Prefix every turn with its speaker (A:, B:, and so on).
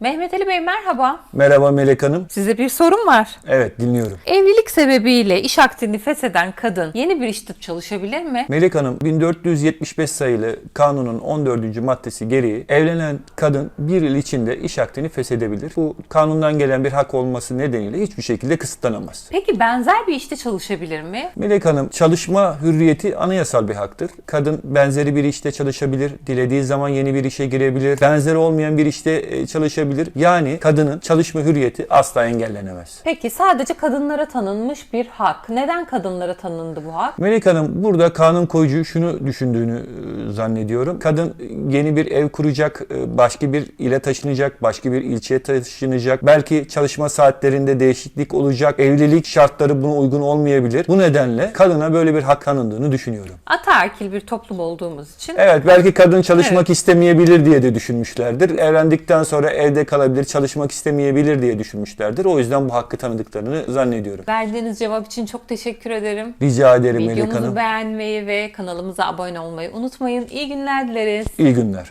A: Mehmet Ali Bey merhaba.
B: Merhaba Melek Hanım.
A: Size bir sorum var.
B: Evet dinliyorum.
A: Evlilik sebebiyle iş akdini fesheden kadın yeni bir işte çalışabilir mi?
B: Melek Hanım 1475 sayılı kanunun 14. maddesi gereği evlenen kadın bir yıl içinde iş akdini feshedebilir. Bu kanundan gelen bir hak olması nedeniyle hiçbir şekilde kısıtlanamaz.
A: Peki benzer bir işte çalışabilir mi?
B: Melek Hanım çalışma hürriyeti anayasal bir haktır. Kadın benzeri bir işte çalışabilir, dilediği zaman yeni bir işe girebilir, benzeri olmayan bir işte e, çalışabilir. Yani kadının çalışma hürriyeti asla engellenemez.
A: Peki sadece kadınlara tanınmış bir hak. Neden kadınlara tanındı bu hak?
B: Melek Hanım burada kanun koyucu şunu düşündüğünü e, zannediyorum. Kadın yeni bir ev kuracak, e, başka bir ile taşınacak, başka bir ilçeye taşınacak. Belki çalışma saatlerinde değişiklik olacak. Evlilik şartları buna uygun olmayabilir. Bu nedenle kadına böyle bir hak tanındığını düşünüyorum.
A: Ataerkil bir toplum olduğumuz için
B: Evet belki kadın çalışmak istemeyebilir diye de düşünmüşlerdir. Evlendikten sonra evde kalabilir, çalışmak istemeyebilir diye düşünmüşlerdir. O yüzden bu hakkı tanıdıklarını zannediyorum.
A: verdiğiniz cevap için çok teşekkür ederim.
B: Rica ederim Melek
A: Videomuzu
B: Hanım.
A: beğenmeyi ve kanalımıza abone olmayı unutmayın. İyi günler dileriz.
B: İyi günler.